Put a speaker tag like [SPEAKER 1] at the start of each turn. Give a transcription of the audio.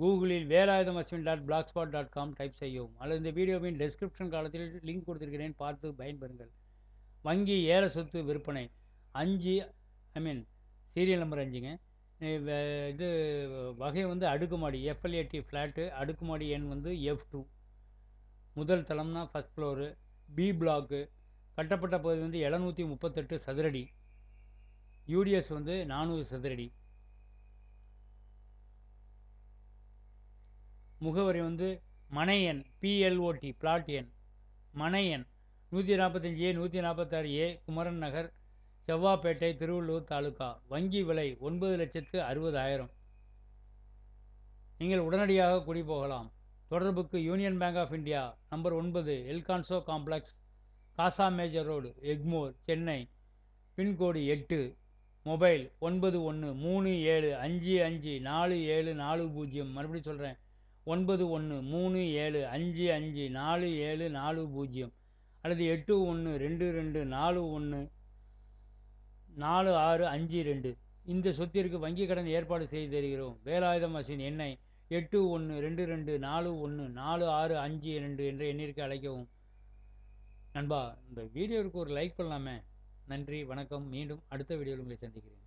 [SPEAKER 1] கூகுளில் Velayudham Ashwin dot blogspot dot com type செய்யவும். அல்லது இந்த வீடியோவின் டெஸ்கிரிப்ஷன் காலத்தில் லிங்க் கொடுத்திருக்கிறேன். பார்த்து பயன்பெறுங்கள். வங்கி ஏல சொத்து விற்பனை. அஞ்சு ஐ மீன் சீரியல் நம்பர் அஞ்சுங்க. இது வகை வந்து அடுக்குமாடி எஃப்எல்ஏடி ஃப்ளாட்டு அடுக்குமாடி எண் வந்து எஃப் டூ முதல் தளம்னா ஃபஸ்ட் ஃப்ளோரு பி பிளாக்கு கட்டப்பட்ட பகுதி வந்து எழுநூற்றி முப்பத்தெட்டு சதுரடி. யூடிஎஸ் வந்து நானூறு சதுரடி. முகவரி வந்து மனை எண் பிஎல்ஓடி பிளாட் எண். மனை எண் நூற்றி நாற்பத்தஞ்சு ஏ நூற்றி நாற்பத்தாறு ஏ குமரன் நகர் செவ்வாப்பேட்டை திருவள்ளூர் தாலுகா. வங்கி விலை ஒன்பது லட்சத்து அறுபதாயிரம். நீங்கள் உடனடியாக குடி போகலாம். தொடர்புக்கு Union Bank of India number ஒன்பது எல்கான்சோ complex Casa Major road Egmore Chennai. Pincode எட்டு மொபைல் ஒன்பது ஒன்று மூணு ஏழு அஞ்சு அஞ்சு நாலு ஏழு நாலு பூஜ்ஜியம். மறுபடியும் சொல்கிறேன் ஒன்பது ஒன்று மூணு ஏழு அஞ்சு அஞ்சு நாலு ஏழு நாலு பூஜ்ஜியம். அல்லது எட்டு ஒன்று ரெண்டு ரெண்டு நாலு ஒன்று நாலு ஆறு அஞ்சு ரெண்டு. இந்த சொத்திற்கு வங்கிக் கடன் ஏற்பாடு செய்து தருகிறோம். வேலாயுதம் மசின் எண்ணை எட்டு ஒன்று ரெண்டு ரெண்டு நாலு ஒன்று நாலு ஆறு அஞ்சு ரெண்டு என்ற எண்ணிற்கு அழைக்கவும். நண்பா இந்த வீடியோவுக்கு ஒரு லைக் பண்ணலாமே. நன்றி வணக்கம். மீண்டும் அடுத்த வீடியோவில் உங்களை சந்திக்கிறேன்.